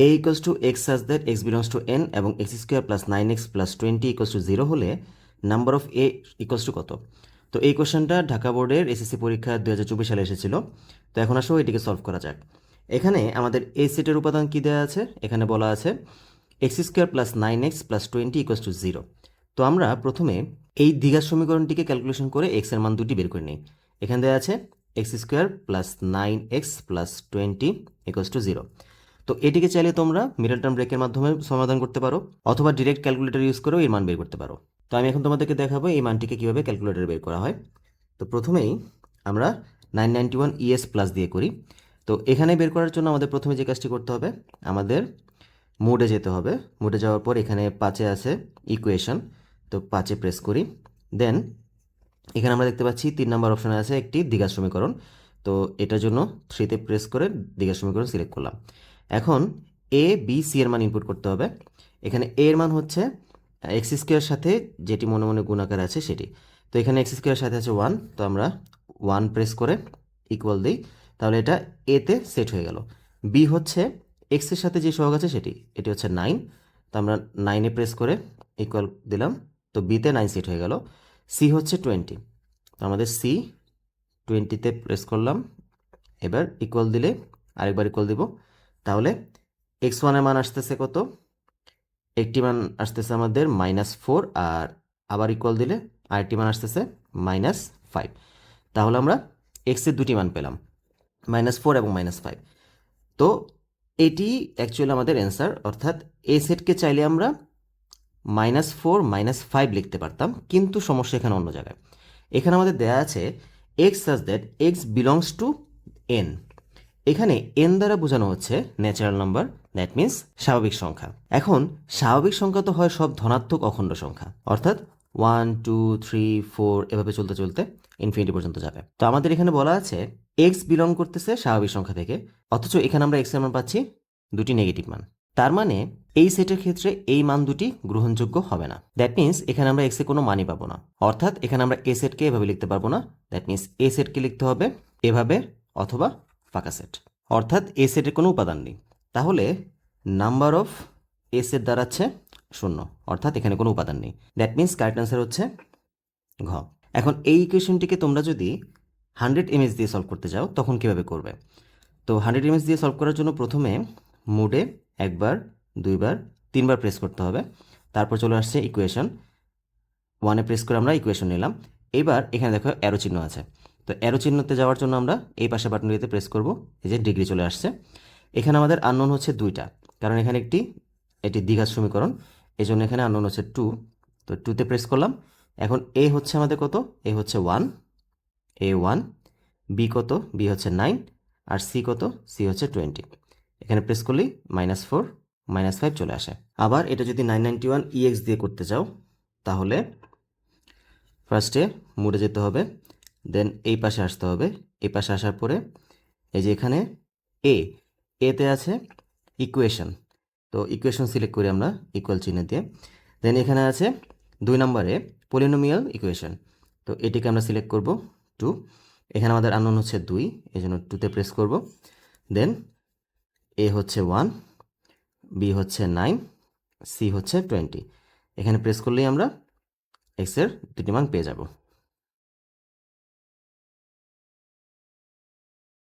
A equals to x such that x belongs to N এবং x square plus nine x plus twenty equals to zero হলে number of A equals to কত? তো এই কোশ্চেনটা ঢাকা বোর্ডের SSC পরীক্ষা দু হাজার চব্বিশ সালে এসেছিল। তো এখন আসো এটিকে সলভ করা যাক। এখানে আমাদের এই সেটের উপাদান কী দেওয়া আছে? এখানে বলা আছে x square plus nine x plus twenty equals to zero তো আমরা প্রথমে এই দ্বিঘাত সমীকরণটিকে ক্যালকুলেশন করে এক্সের মান দুটি বের করে নিই। এখানে দেওয়া আছে x square plus nine x plus twenty equals to zero তো এটিকে চাইলে তোমরা মিডল টার্ম ব্রেকের মাধ্যমে সমাধান করতে পারো, অথবা ডিরেক্ট ক্যালকুলেটর ইউজ করেও এর মান বের করতে পারো। তো আমি এখন তোমাদেরকে দেখাবো এই মানটিকে কীভাবে ক্যালকুলেটরে বের করা হয়। তো প্রথমেই আমরা nine ninety one ES plus দিয়ে করি। তো এখানে বের করার জন্য আমাদের প্রথমে যে কাজটি করতে হবে, আমাদের মোডে যেতে হবে। মোডে যাওয়ার পর এখানে পাঁচে আছে ইকুয়েশন তো পাঁচে প্রেস করি। দেন এখানে আমরা দেখতে পাচ্ছি তিন নম্বর অপশানে আছে একটি দ্বিঘাত সমীকরণ। তো এটার জন্য থ্রিতে প্রেস করে দ্বিঘাত সমীকরণ সিলেক্ট করলাম। এখন এ বি সি এর মান ইনপুট করতে হবে। এখানে এ এর মান হচ্ছে এক্স স্কোয়ার সাথে যেটি মনে মনে গুণাকার আছে সেটি। তো এখানে এক্স স্কোয়ার সাথে আছে ওয়ান তো আমরা ওয়ান প্রেস করে ইকুয়াল দিই। তাহলে এটা এতে সেট হয়ে গেল। বি হচ্ছে এক্সের সাথে যে সহগ আছে সেটি, এটি হচ্ছে নাইন তো আমরা নাইনে প্রেস করে ইকুয়াল দিলাম। তো বিতে নাইন সেট হয়ে গেল। সি হচ্ছে টোয়েন্টি তো আমাদের সি টোয়েন্টিতে প্রেস করলাম। এবার ইকুয়াল দিলে আরেকবার ইকুয়াল দিব। তাহলে এক্স ওয়ানের মান আসতেছে কত? একটি মান আসতেছে আমাদের মাইনাস ফোর আর আবার ইকুয়াল দিলে আরেকটি মান আসতেছে মাইনাস ফাইভ তাহলে আমরা এক্সের দুটি মান পেলাম মাইনাস ফোর এবং মাইনাস ফাইভ তো এটি অ্যাকচুয়ালি আমাদের অ্যান্সার অর্থাৎ এ সেটকে চাইলে আমরা মাইনাস ফোর মাইনাস ফাইভ লিখতে পারতাম, কিন্তু সমস্যা এখানে অন্য জায়গায়। এখানে আমাদের দেয়া আছে x such that x belongs to N এখানে এন দ্বারা বোঝানো হচ্ছে ন্যাচারাল নাম্বার দ্যাট মিন্স স্বাভাবিক সংখ্যা। এখন, স্বাভাবিক সংখ্যা তো হয় সব ধনাত্মক অখণ্ড সংখ্যা। অর্থাৎ ওয়ান টু থ্রি ফোর এভাবে চলতে চলতে ইনফিনিটি পর্যন্ত যাবে। তো আমাদের এখানে বলা আছে এক্স বিলং করতেছে স্বাভাবিক সংখ্যা থেকে, অথচ এখানে আমরা এক্সের মান পাচ্ছি দুটি নেগেটিভ মান। তার মানে এই সেটের ক্ষেত্রে এই মান দুটি গ্রহণযোগ্য হবে না। দ্যাট মিন্স এখানে আমরা এক্সে কোনো মানই পাবো না। অর্থাৎ এখানে আমরা এ সেটকে এভাবে লিখতে পারব না। দ্যাট মিন্স এ সেটকে লিখতে হবে এভাবে অথবা ফাঁকা সেট। অর্থাৎ এ সেটের কোনো উপাদান নেই। তাহলে নাম্বার অফ এ সেট দাঁড়াচ্ছে শূন্য। অর্থাৎ এখানে কোনো উপাদান নেই। দ্যাট মিন্স কারেক্ট অ্যান্সার হচ্ছে ঘ। এখন এই ইকুয়েশনটিকে তোমরা যদি হান্ড্রেড এমএস দিয়ে সলভ করতে যাও, তখন কীভাবে করবে? তো হান্ড্রেড এমএস দিয়ে সলভ করার জন্য প্রথমে মুডে একবার, দুইবার, তিনবার প্রেস করতে হবে। তারপর চলে আসছে ইকুয়েশন। ওয়ানে প্রেস করে আমরা ইকুয়েশন নিলাম। এবার এখানে দেখো অ্যারো চিহ্ন আছে। তো অ্যারো চিহ্নতে যাওয়ার জন্য আমরা এই পাশে বাটনটিতে প্রেস করব, এই যে ডিগ্রি চলে আসছে। এখানে আমাদের আননোন হচ্ছে দুইটা, কারণ এখানে একটি, এটি দ্বিঘাত সমীকরণ এই জন্য এখানে আননোন হচ্ছে টু তো টুতে প্রেস করলাম। এখন এ হচ্ছে আমাদের কত? এ হচ্ছে ওয়ান এ ওয়ান বি কত? বি হচ্ছে নাইন আর সি কত? সি হচ্ছে টোয়েন্টি এখানে প্রেস করলেই মাইনাস ফোর মাইনাস ফাইভ চলে আসে। আবার এটা যদি নাইন নাইনটি ওয়ান ইএক্স দিয়ে করতে চাও, তাহলে ফার্স্টে মুড়ে যেতে হবে। দেন এই পাশে আসতে হবে। এই পাশে আসার পরে এই যে এখানে এ এতে আছে ইকুয়েশন তো ইকুয়েশন সিলেক্ট করি আমরা ইকুয়াল চিহ্ন দিয়ে। দেন এখানে আছে দুই নম্বরে পলিনোমিয়াল ইকুয়েশন তো এটিকে আমরা সিলেক্ট করব টু এখানে আমাদের আননোন হচ্ছে দুই, এই জন্য টুতে প্রেস করব। দেন এ হচ্ছে ওয়ান বি হচ্ছে নাইন সি হচ্ছে টোয়েন্টি এখানে প্রেস করলেই আমরা এক্সের দুটি মান পেয়ে যাব।